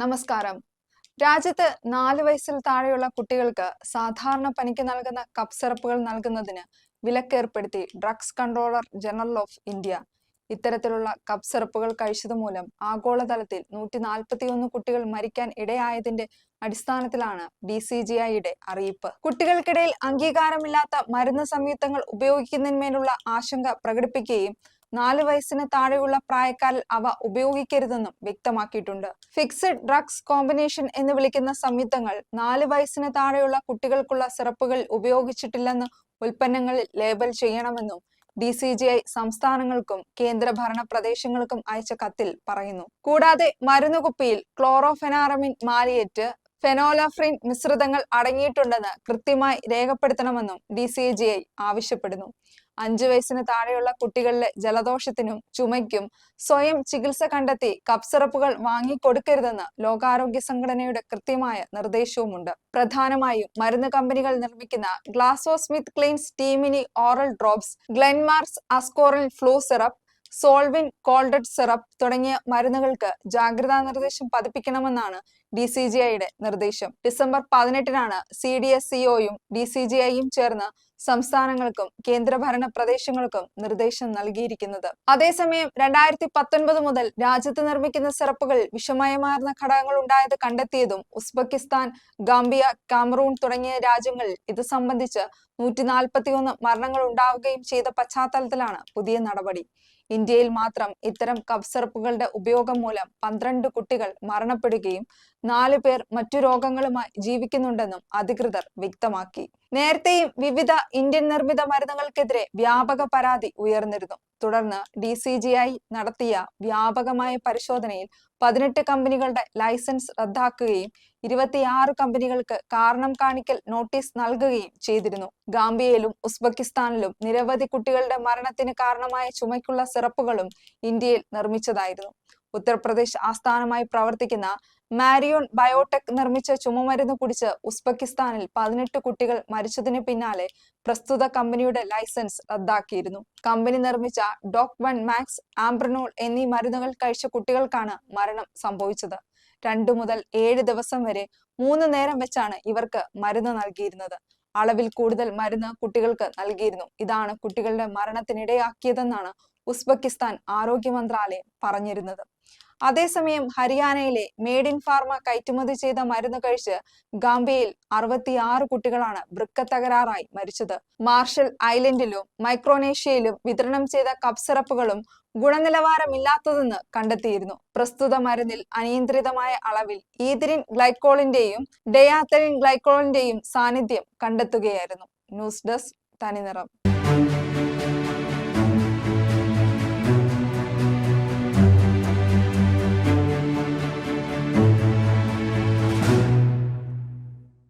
നമസ്കാരം. രാജ്യത്ത് നാല് വയസ്സിൽ താഴെയുള്ള കുട്ടികൾക്ക് സാധാരണ പനിക്ക് നൽകുന്ന കപ്പ് സിറപ്പുകൾ നൽകുന്നതിന് വിലക്കേർപ്പെടുത്തി drugs controller general of India. ഇത്തരത്തിലുള്ള കപ്പ് സിറപ്പുകൾ കഴിച്ചതുമൂലം ആഗോളതലത്തിൽ നൂറ്റി നാൽപ്പത്തിയൊന്ന് കുട്ടികൾ മരിക്കാൻ ഇടയായതിന്റെ അടിസ്ഥാനത്തിലാണ് ഡി സി ജി ഐയുടെ അറിയിപ്പ്. കുട്ടികൾക്കിടയിൽ അംഗീകാരമില്ലാത്ത മരുന്ന് സംയുക്തങ്ങൾ ഉപയോഗിക്കുന്നതിന്മേലുള്ള ആശങ്ക പ്രകടിപ്പിക്കുകയും നാല് വയസ്സിന് താഴെയുള്ള പ്രായക്കാരിൽ അവ ഉപയോഗിക്കരുതെന്നും വ്യക്തമാക്കിയിട്ടുണ്ട്. ഫിക്സഡ് ഡ്രഗ്സ് കോമ്പിനേഷൻ എന്ന് വിളിക്കുന്ന സംയുക്തങ്ങൾ നാല് വയസ്സിന് താഴെയുള്ള കുട്ടികൾക്കുള്ള സിറപ്പുകൾ ഉപയോഗിച്ചിട്ടില്ലെന്ന് ഉൽപ്പന്നങ്ങളിൽ ലേബൽ ചെയ്യണമെന്നും ഡി സി ജി ഐ സംസ്ഥാനങ്ങൾക്കും കേന്ദ്രഭരണ പ്രദേശങ്ങൾക്കും അയച്ച കത്തിൽ പറയുന്നു. കൂടാതെ മരുന്നുകുപ്പിയിൽ ക്ലോറോഫെനാറമിൻ മാലിയേറ്റ് ഫെനോലഫ്രിൻ മിശ്രിതങ്ങൾ അടങ്ങിയിട്ടുണ്ടെന്ന് കൃത്യമായി രേഖപ്പെടുത്തണമെന്നും ഡി സി ജി ഐ ആവശ്യപ്പെടുന്നു. അഞ്ചു വയസ്സിന് താഴെയുള്ള കുട്ടികളിലെ ജലദോഷത്തിനും ചുമയ്ക്കും സ്വയം ചികിത്സ കണ്ടെത്തി കപ്പ് സിറപ്പുകൾ വാങ്ങിക്കൊടുക്കരുതെന്ന് ലോകാരോഗ്യ സംഘടനയുടെ കൃത്യമായ നിർദ്ദേശവുമുണ്ട്. പ്രധാനമായും മരുന്ന് കമ്പനികൾ നിർമ്മിക്കുന്ന ഗ്ലാസോസ്മിത്ത് cleanse ടീമിനി oral drops Glenmark's Ascoril flu syrup Solvin കോൾഡഡ് syrup തുടങ്ങിയ മരുന്നുകൾക്ക് ജാഗ്രതാ നിർദ്ദേശം പതിപ്പിക്കണമെന്നാണ് ഡി സി ജി ഐയുടെ നിർദ്ദേശം. ഡിസംബർ പതിനെട്ടിനാണ് സി ഡി എസ് സിഒയും ഡി സി ജി ഐയും ചേർന്ന് സംസ്ഥാനങ്ങൾക്കും കേന്ദ്രഭരണ പ്രദേശങ്ങൾക്കും നിർദ്ദേശം നൽകിയിരിക്കുന്നത്. അതേസമയം രണ്ടായിരത്തി പത്തൊൻപത് മുതൽ രാജ്യത്ത് നിർമ്മിക്കുന്ന സിറപ്പുകൾ വിഷമയമാർന്ന ഘടകങ്ങൾ ഉണ്ടായത് കണ്ടെത്തിയതും ഉസ്ബെക്കിസ്ഥാൻ ഗാംബിയ കാമറൂൺ തുടങ്ങിയ രാജ്യങ്ങളിൽ ഇത് സംബന്ധിച്ച് നൂറ്റി നാൽപ്പത്തിയൊന്ന് മരണങ്ങൾ ഉണ്ടാവുകയും ചെയ്ത പശ്ചാത്തലത്തിലാണ് പുതിയ നടപടി. ഇന്ത്യയിൽ മാത്രം ഇത്തരം കഫ് സിറപ്പുകളുടെ ഉപയോഗം മൂലം പന്ത്രണ്ട് കുട്ടികൾ മരണപ്പെടുകയും നാല് പേർ മറ്റു രോഗങ്ങളുമായി ജീവിക്കുന്നുണ്ടെന്നും അധികൃതർ വ്യക്തമാക്കി. നേരത്തെയും വിവിധ ഇന്ത്യൻ നിർമ്മിത മരുന്നുകൾക്കെതിരെ വ്യാപക പരാതി ഉയർന്നിരുന്നു. തുടർന്ന് ഡി സി ജി ഐ നടത്തിയ വ്യാപകമായ പരിശോധനയിൽ പതിനെട്ട് കമ്പനികളുടെ ലൈസൻസ് റദ്ദാക്കുകയും ഇരുപത്തിയാറ് കമ്പനികൾക്ക് കാരണം കാണിക്കൽ നോട്ടീസ് നൽകുകയും ചെയ്തിരുന്നു. ഗാംബിയയിലും ഉസ്ബെക്കിസ്ഥാനിലും നിരവധി കുട്ടികളുടെ മരണത്തിന് കാരണമായ ചുമയ്ക്കുള്ള സിറപ്പുകളും ഇന്ത്യയിൽ നിർമ്മിച്ചതായിരുന്നു. ഉത്തർപ്രദേശ് ആസ്ഥാനമായി പ്രവർത്തിക്കുന്ന മാരിയോൺ ബയോടെക് നിർമ്മിച്ച ചുമമരുന്ന് കുടിച്ച് ഉസ്ബെക്കിസ്ഥാനിൽ പതിനെട്ട് കുട്ടികൾ മരിച്ചതിന് പിന്നാലെ പ്രസ്തുത കമ്പനിയുടെ ലൈസൻസ് റദ്ദാക്കിയിരുന്നു. കമ്പനി നിർമ്മിച്ച ഡോക് വൺ മാക്സ് ആംബ്രനോൾ എന്നീ മരുന്നുകൾ കഴിച്ച കുട്ടികൾക്കാണ് മരണം സംഭവിച്ചത്. രണ്ടു മുതൽ ഏഴ് ദിവസം വരെ മൂന്ന് നേരം വെച്ചാണ് ഇവർക്ക് മരുന്ന് നൽകിയിരുന്നത്. അളവിൽ കൂടുതൽ മരുന്ന് കുട്ടികൾക്ക് നൽകിയിരുന്നു. ഇതാണ് കുട്ടികളുടെ മരണത്തിനിടയാക്കിയതെന്നാണ് ഉസ്ബെക്കിസ്ഥാൻ ആരോഗ്യ മന്ത്രാലയം പറഞ്ഞിരുന്നത്. അതേസമയം ഹരിയാനയിലെ മേഡ് ഇൻ ഫാർമ കയറ്റുമതി ചെയ്ത മരുന്ന് കഴിച്ച് ഗാംബിയയിൽ അറുപത്തിയാറ് കുട്ടികളാണ് വൃക്ക തകരാറായി മരിച്ചത്. മാർഷൽ ഐലൻഡിലും മൈക്രോനേഷ്യയിലും വിതരണം ചെയ്ത കപ്സിറപ്പുകളും ഗുണനിലവാരമില്ലാത്തതെന്ന് കണ്ടെത്തിയിരുന്നു. പ്രസ്തുത മരുന്നിൽ അനിയന്ത്രിതമായ അളവിൽ ഈതിരിൻ ഗ്ലൈക്കോളിന്റെയും ഡയാത്തലിൻ ഗ്ലൈക്കോളിന്റെയും സാന്നിധ്യം കണ്ടെത്തുകയായിരുന്നു. News desk Thaniniram.